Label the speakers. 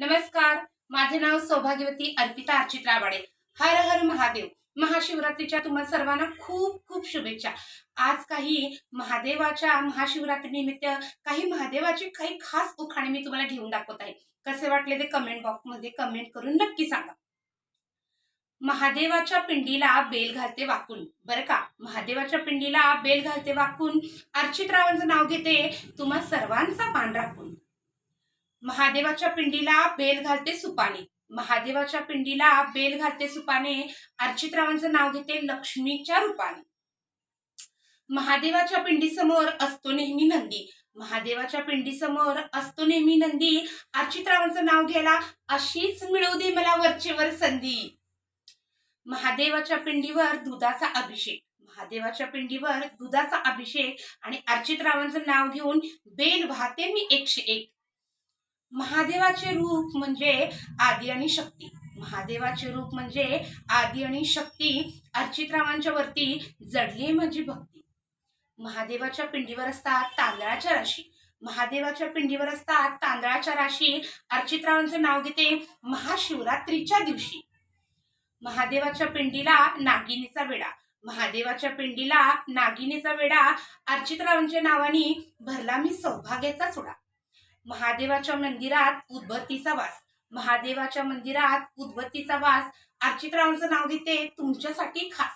Speaker 1: नमस्कार माझे नाव सौभाग्यवती अर्पिता अर्चित राबाडे हर हर महादेव. महाशिवरात्रीच्या तुम्हाला सर्वांना खूप खूप शुभेच्छा. आज काही महादेवाच्या महाशिवरात्री निमित्त काही महादेवाचे काही खास उखाणे मी तुम्हाला घेऊन दाखवत आहे. कसे वाटले ते कमेंट बॉक्समध्ये कमेंट करून नक्की सांगा. महादेवाच्या पिंडीला बेल घालते वाकून. बरं का? महादेवाच्या पिंडीला बेल घालते वाकून. अर्चित रावांचं नाव घेते तुम्हा सर्वांचा पान राखून महादेवाच्या पिंडीला बेल घालते सुपाने. महादेवाच्या पिंडीला बेल घालते सुपाने अर्चितरावांचं नाव घेते लक्ष्मीच्या रूपाने. महादेवाच्या पिंडीसमोर असतो नेहमी नंदी. महादेवाच्या पिंडीसमोर असतो नेहमी नंदी. अर्चितरावांचं नाव घ्यायला अशीच मिळू दे मला वरचेवर संधी. महादेवाच्या पिंडीवर दुधाचा अभिषेक. महादेवाच्या पिंडीवर दुधाचा अभिषेक आणि अर्चितरावांचं नाव घेऊन बेल वाहते मी एकशे एक. महादेवाचे रूप म्हणजे आदी आणि शक्ती. महादेवाचे रूप म्हणजे आदी आणि शक्ती अर्चितरावांच्या वरती जडली म्हणजे भक्ती. महादेवाच्या पिंडीवर असतात तांदळाच्या राशी. महादेवाच्या पिंडीवर असतात तांदळाच्या राशी. अर्चितरावांचं नाव घेते महाशिवरात्रीच्या दिवशी. महादेवाच्या पिंडीला नागिनीचा वेडा महादेवाच्या पिंडीला नागिनीचा वेडा अर्चितरावांच्या नावाने भरला मी सौभाग्याचा सोडा. महादेवाच्या मंदिरात उद्बत्तीचा वास. महादेवाच्या मंदिरात उद्बत्तीचा वास. अर्चितरावांचं नाव घेते तुमच्यासाठी खास.